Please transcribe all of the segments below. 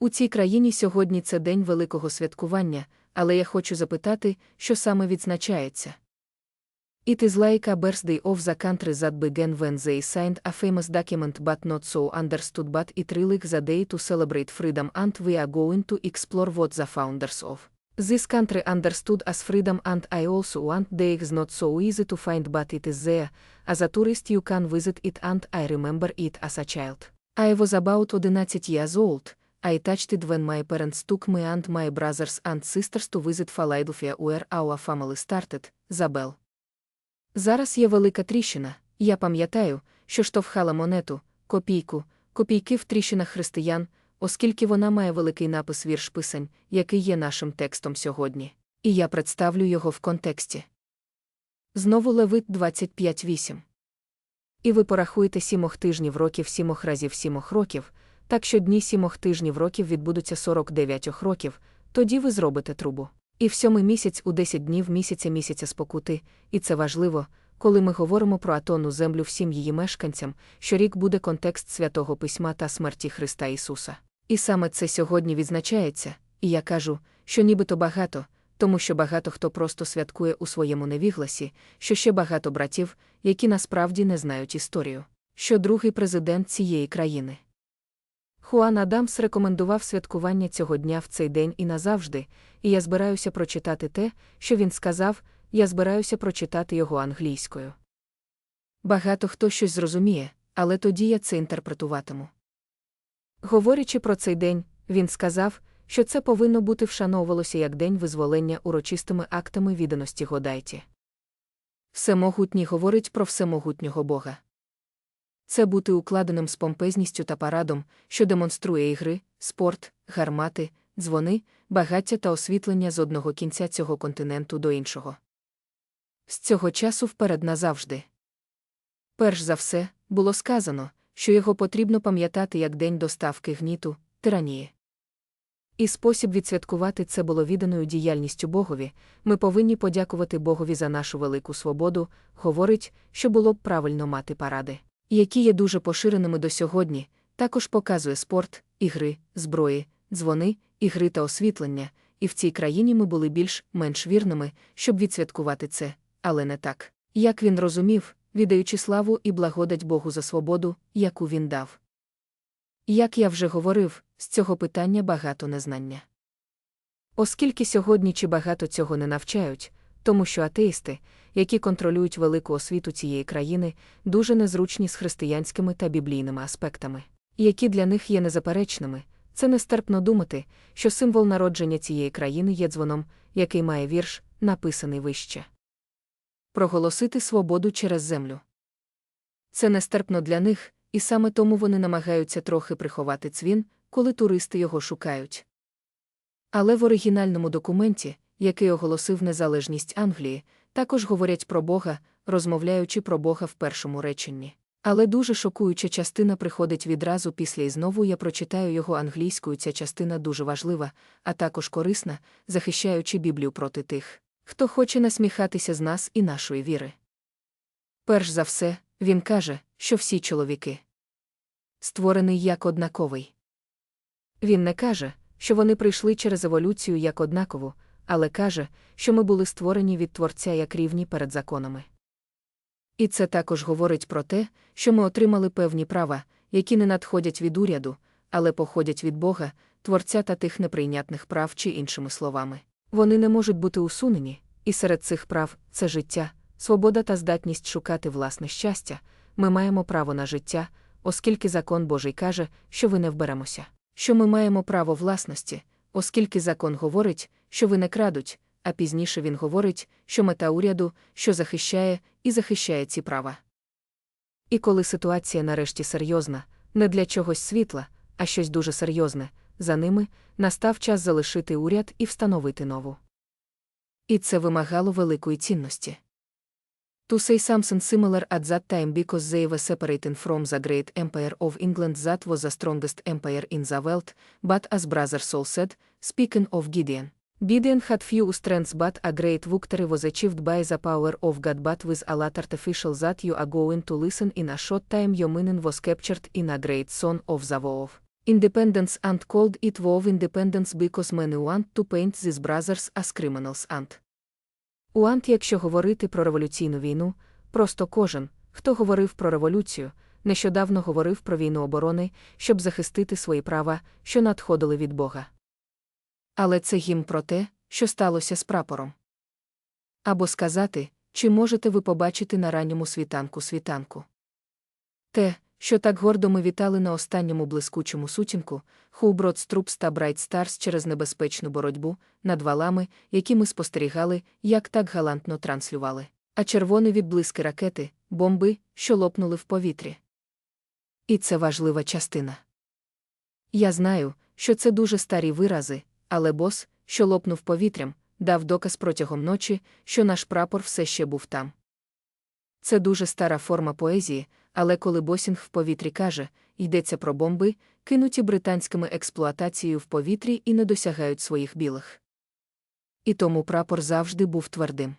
У цій країні сьогодні це день великого святкування, але я хочу запитати, що саме відзначається. It is like a birthday of the country that began when they signed a famous document but not so understood but it really the day to celebrate freedom and we are going to explore what the founders of this country understood as freedom and I also want day is not so easy to find but it is there, as a tourist you can visit it and I remember it as a child. I was about 11 years old, I touched when my parents took me and my brothers and sisters to visit Philadelphia where our family started, Забел. Зараз є велика тріщина, я пам'ятаю, що штовхала монету, копійку, копійки в тріщинах християн, оскільки вона має великий напис вірш писань, який є нашим текстом сьогодні. І я представлю його в контексті. Знову Левит 25.8. І ви порахуєте сімох тижнів років сімох разів сімох років, так що дні сімох тижнів років відбудуться 49 років, тоді ви зробите трубу. І в сьомий місяць у 10 днів місяця місяця спокути, і це важливо, коли ми говоримо про атонну землю всім її мешканцям, що рік буде контекст святого письма та смерті Христа Ісуса. І саме це сьогодні відзначається, і я кажу, що нібито багато, тому що багато хто просто святкує у своєму невігласі, що ще багато братів, які насправді не знають історію, що другий президент цієї країни. Хуан Адамс рекомендував святкування цього дня в цей день і назавжди, і я збираюся прочитати те, що він сказав, я збираюся прочитати його англійською. Багато хто щось зрозуміє, але тоді я це інтерпретуватиму. Говорячи про цей день, він сказав, що це повинно бути вшановувалося як день визволення урочистими актами відданості Годайті. Всемогутній говорить про всемогутнього Бога. Це бути укладеним з помпезністю та парадом, що демонструє ігри, спорт, гармати, дзвони, багаття та освітлення з одного кінця цього континенту до іншого. З цього часу вперед назавжди. Перш за все, було сказано, що його потрібно пам'ятати як день доставки гніту, тиранії. І спосіб відсвяткувати це було відданою діяльністю Богові, ми повинні подякувати Богові за нашу велику свободу, говорить, що було б правильно мати паради які є дуже поширеними до сьогодні, також показує спорт, ігри, зброї, дзвони, ігри та освітлення, і в цій країні ми були більш-менш вірними, щоб відсвяткувати це, але не так. Як він розумів, віддаючи славу і благодать Богу за свободу, яку він дав. Як я вже говорив, з цього питання багато незнання. Оскільки сьогодні чи багато цього не навчають, тому що атеїсти, які контролюють велику освіту цієї країни, дуже незручні з християнськими та біблійними аспектами, які для них є незаперечними. Це нестерпно думати, що символ народження цієї країни є дзвоном, який має вірш, написаний вище. Проголосити свободу через землю. Це нестерпно для них, і саме тому вони намагаються трохи приховати цвін, коли туристи його шукають. Але в оригінальному документі, який оголосив незалежність Англії, також говорять про Бога, розмовляючи про Бога в першому реченні. Але дуже шокуюча частина приходить відразу після і знову я прочитаю його англійською. Ця частина дуже важлива, а також корисна, захищаючи Біблію проти тих, хто хоче насміхатися з нас і нашої віри. Перш за все, він каже, що всі чоловіки створений як однаковий. Він не каже, що вони прийшли через еволюцію як однакову, але каже, що ми були створені від Творця як рівні перед законами. І це також говорить про те, що ми отримали певні права, які не надходять від уряду, але походять від Бога, Творця та тих неприйнятних прав чи іншими словами. Вони не можуть бути усунені, і серед цих прав це життя, свобода та здатність шукати власне щастя. Ми маємо право на життя, оскільки закон Божий каже, що ви не вберемося, що ми маємо право власності, оскільки закон говорить, що ви не крадуть, а пізніше він говорить, що мета уряду, що захищає і захищає ці права. І коли ситуація нарешті серйозна, не для чогось світла, а щось дуже серйозне, за ними настав час залишити уряд і встановити нову. І це вимагало великої цінності. To say something similar at that time because they were separated from the great empire of England that was the strongest empire in the world, but as brother Saul said, speaking of Gideon. Gideon had few strengths but a great victory was achieved by the power of God but with a lot artificial that you are going to listen in a short time your meaning was captured in a great song of the war. Independence and called it war independence because many want to paint these brothers as criminals and. Уант, якщо говорити про революційну війну, просто кожен, хто говорив про революцію, нещодавно говорив про війну оборони, щоб захистити свої права, що надходили від Бога. Але це гімн про те, що сталося з прапором. Або сказати, чи можете ви побачити на ранньому світанку світанку. Те, що так гордо ми вітали на останньому блискучому сутінку, Хуброд Струпс та Брайт Старс через небезпечну боротьбу над валами, які ми спостерігали, як так галантно транслювали, а червоні відблиски ракети, бомби, що лопнули в повітрі. І це важлива частина. Я знаю, що це дуже старі вирази, але бос, що лопнув повітрям, дав доказ протягом ночі, що наш прапор все ще був там. Це дуже стара форма поезії, але коли босінг в повітрі каже, йдеться про бомби, кинуті британськими експлуатацією в повітрі і не досягають своїх білих. І тому прапор завжди був твердим.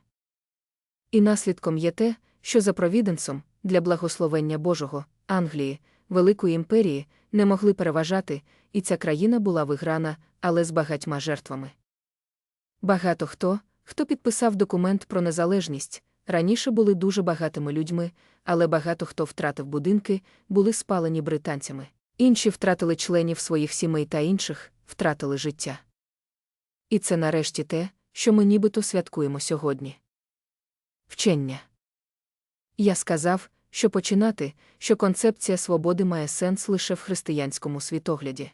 І наслідком є те, що за провіденцом, для благословення Божого, Англії, Великої імперії, не могли переважати, і ця країна була виграна, але з багатьма жертвами. Багато хто, хто підписав документ про незалежність, раніше були дуже багатими людьми, але багато хто втратив будинки, були спалені британцями. Інші втратили членів своїх сімей та інших, втратили життя. І це нарешті те, що ми нібито святкуємо сьогодні. Вчення. Я сказав, що починати, що концепція свободи має сенс лише в християнському світогляді.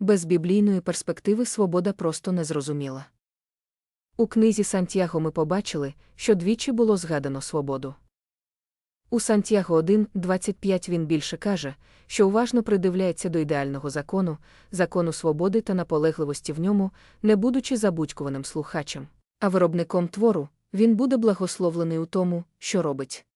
Без біблійної перспективи свобода просто незрозуміла. У книзі Сантьяго ми побачили, що двічі було згадано свободу. У Сантьяго 1.25 він більше каже, що уважно придивляється до ідеального закону, закону свободи та наполегливості в ньому, не будучи забудькуваним слухачем, а виробником твору, він буде благословлений у тому, що робить.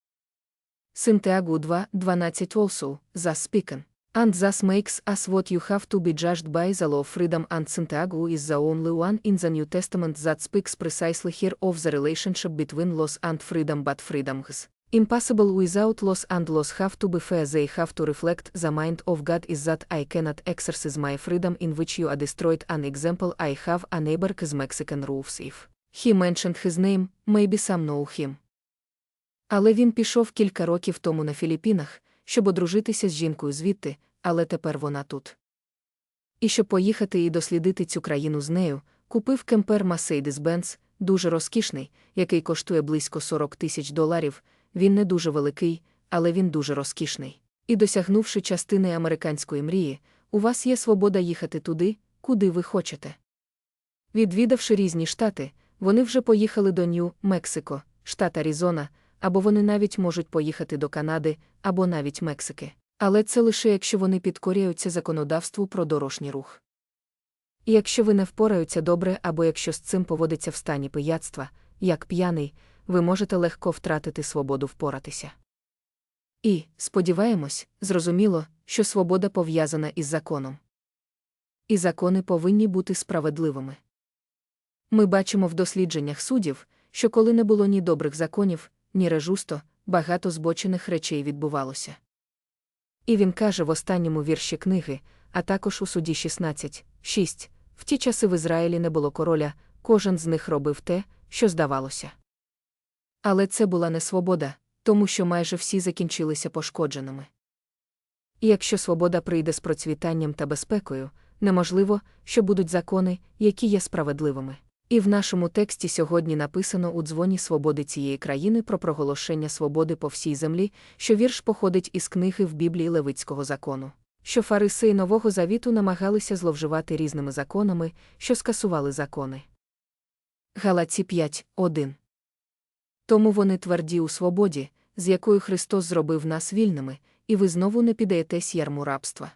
Синтеагу 2.12 also, thus speaken. And thus makes us what you have to be judged by the law of freedom and Santiago is the only one in the New Testament that speaks precisely here of the relationship between loss and freedom but freedoms. Impossible without loss and loss have to be fair they have to reflect the mind of God is that I cannot exercise my freedom in which you are destroyed an example I have a neighbor is Mexican roofs if he mentioned his name, maybe some know him. Але він пішов кілька років тому на Філіппінах, щоб одружитися з жінкою звідти, Але тепер вона тут. І щоб поїхати і дослідити цю країну з нею, купив кемпер Mercedes-Benz, дуже розкішний, який коштує близько 40 тисяч доларів. Він не дуже великий, але він дуже розкішний. І досягнувши частини американської мрії, у вас є свобода їхати туди, куди ви хочете. Відвідавши різні штати, вони вже поїхали до Нью-Мексико, штат Аризона, або вони навіть можуть поїхати до Канади, або навіть Мексики. Але це лише якщо вони підкоряються законодавству про дорожній рух. Якщо ви не впораються добре, або якщо з цим поводиться в стані пияцтва, як п'яний, ви можете легко втратити свободу впоратися. І, сподіваємось, зрозуміло, що свобода пов'язана із законом. І закони повинні бути справедливими. Ми бачимо в дослідженнях суддів, що коли не було ні добрих законів, ні режусто, багато збочених речей відбувалося. І він каже в останньому вірші книги, а також у суді 16, 6, в ті часи в Ізраїлі не було короля, кожен з них робив те, що здавалося. Але це була не свобода, тому що майже всі закінчилися пошкодженими. І якщо свобода прийде з процвітанням та безпекою, неможливо, що будуть закони, які є справедливими. І в нашому тексті сьогодні написано у дзвоні свободи цієї країни про проголошення свободи по всій землі, що вірш походить із книги в Біблії Левицького закону, що фарисеї Нового Завіту намагалися зловживати різними законами, що скасували закони. Галаці 5.1 Тому вони тверді у свободі, з якою Христос зробив нас вільними, і ви знову не піддаєтесь ярму рабства.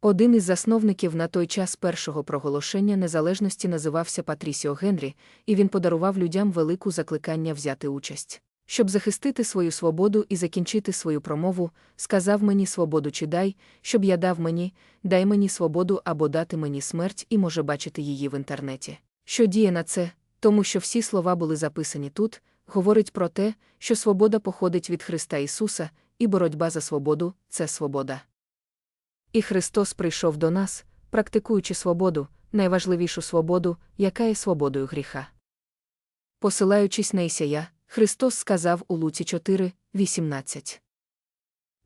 Один із засновників на той час першого проголошення незалежності називався Патрісіо Генрі, і він подарував людям велику закликання взяти участь. Щоб захистити свою свободу і закінчити свою промову, сказав мені свободу чи дай, щоб я дав мені, дай мені свободу або дати мені смерть і може бачити її в інтернеті. Що діє на це, тому що всі слова були записані тут, говорить про те, що свобода походить від Христа Ісуса, і боротьба за свободу це свобода. І Христос прийшов до нас, практикуючи свободу, найважливішу свободу, яка є свободою гріха. Посилаючись на Ісая, Христос сказав у Луці 4, 18.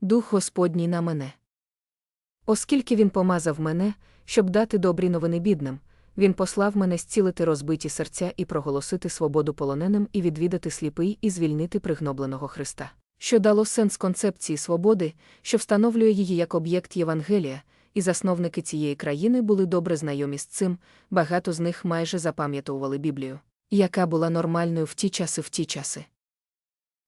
Дух Господній на мене. Оскільки він помазав мене, щоб дати добрі новини бідним, він послав мене зцілити розбиті серця і проголосити свободу полоненим і відвідати сліпий і звільнити пригнобленого Христа, що дало сенс концепції свободи, що встановлює її як об'єкт Євангелія, і засновники цієї країни були добре знайомі з цим, багато з них майже запам'ятовували Біблію, яка була нормальною в ті часи в ті часи.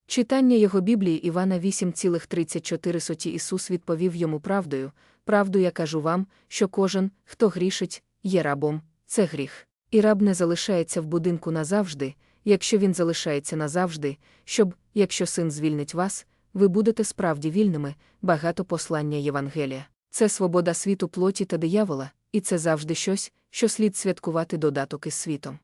Читання його Біблії Івана 8,34 соті Ісус відповів йому правдою, правду я кажу вам, що кожен, хто грішить, є рабом, це гріх. І раб не залишається в будинку назавжди, якщо він залишається назавжди, щоб, якщо син звільнить вас, ви будете справді вільними, багато послання Євангелія. Це свобода світу плоті та диявола, і це завжди щось, що слід святкувати додаток із світом.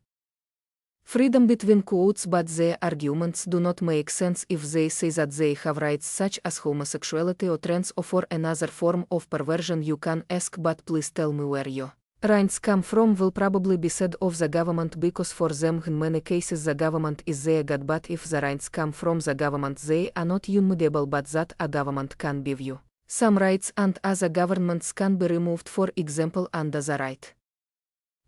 Freedom between quotes but their arguments do not make sense if they say that they have rights such as homosexuality or trans or for another form of perversion you can ask but please tell me where your rights come from will probably be said of the government because for them in many cases the government is their god but if the rights come from the government they are not immutable but that a government can give you some rights and other governments can be removed for example under the right.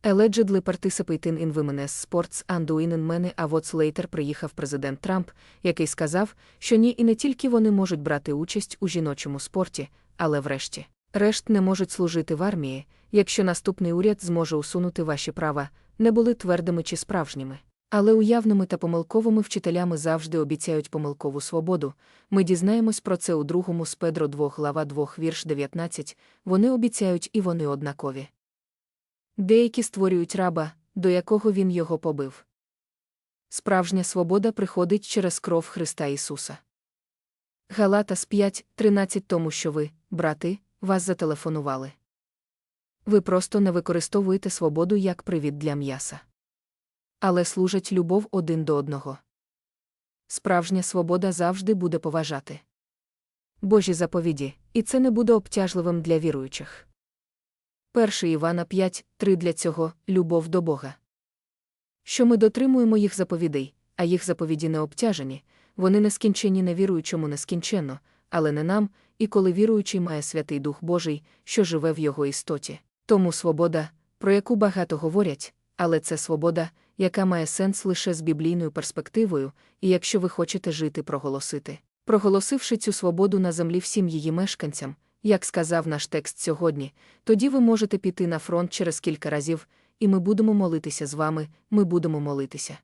Allegedly participating in women's sports and doing in many awards later приїхав президент Трамп, який сказав, що ні і не тільки вони можуть брати участь у жіночому спорті, але врешті, решт не можуть служити в армії, якщо наступний уряд зможе усунути ваші права, не були твердими чи справжніми. Але уявними та помилковими вчителями завжди обіцяють помилкову свободу. Ми дізнаємось про це у другому з Педро 2 глава 2 вірш 19, вони обіцяють і вони однакові. Деякі створюють раба, до якого він його побив. Справжня свобода приходить через кров Христа Ісуса. Галатас 5, 13 тому, що ви, брати, вас зателефонували. Ви просто не використовуєте свободу як привід для м'яса. Але служать любов один до одного. Справжня свобода завжди буде поважати Божі заповіді, і це не буде обтяжливим для віруючих. 1 Івана 5, 3 для цього любов до Бога. Що ми дотримуємо їх заповідей, а їх заповіді не обтяжені, вони нескінчені невіруючому нескінченно, але не нам, і коли віруючий має Святий Дух Божий, що живе в його істоті. Тому свобода, про яку багато говорять, але це свобода, яка має сенс лише з біблійною перспективою, і якщо ви хочете жити, проголосити. Проголосивши цю свободу на землі всім її мешканцям, як сказав наш текст сьогодні, тоді ви можете піти на фронт через кілька разів, і ми будемо молитися з вами, ми будемо молитися.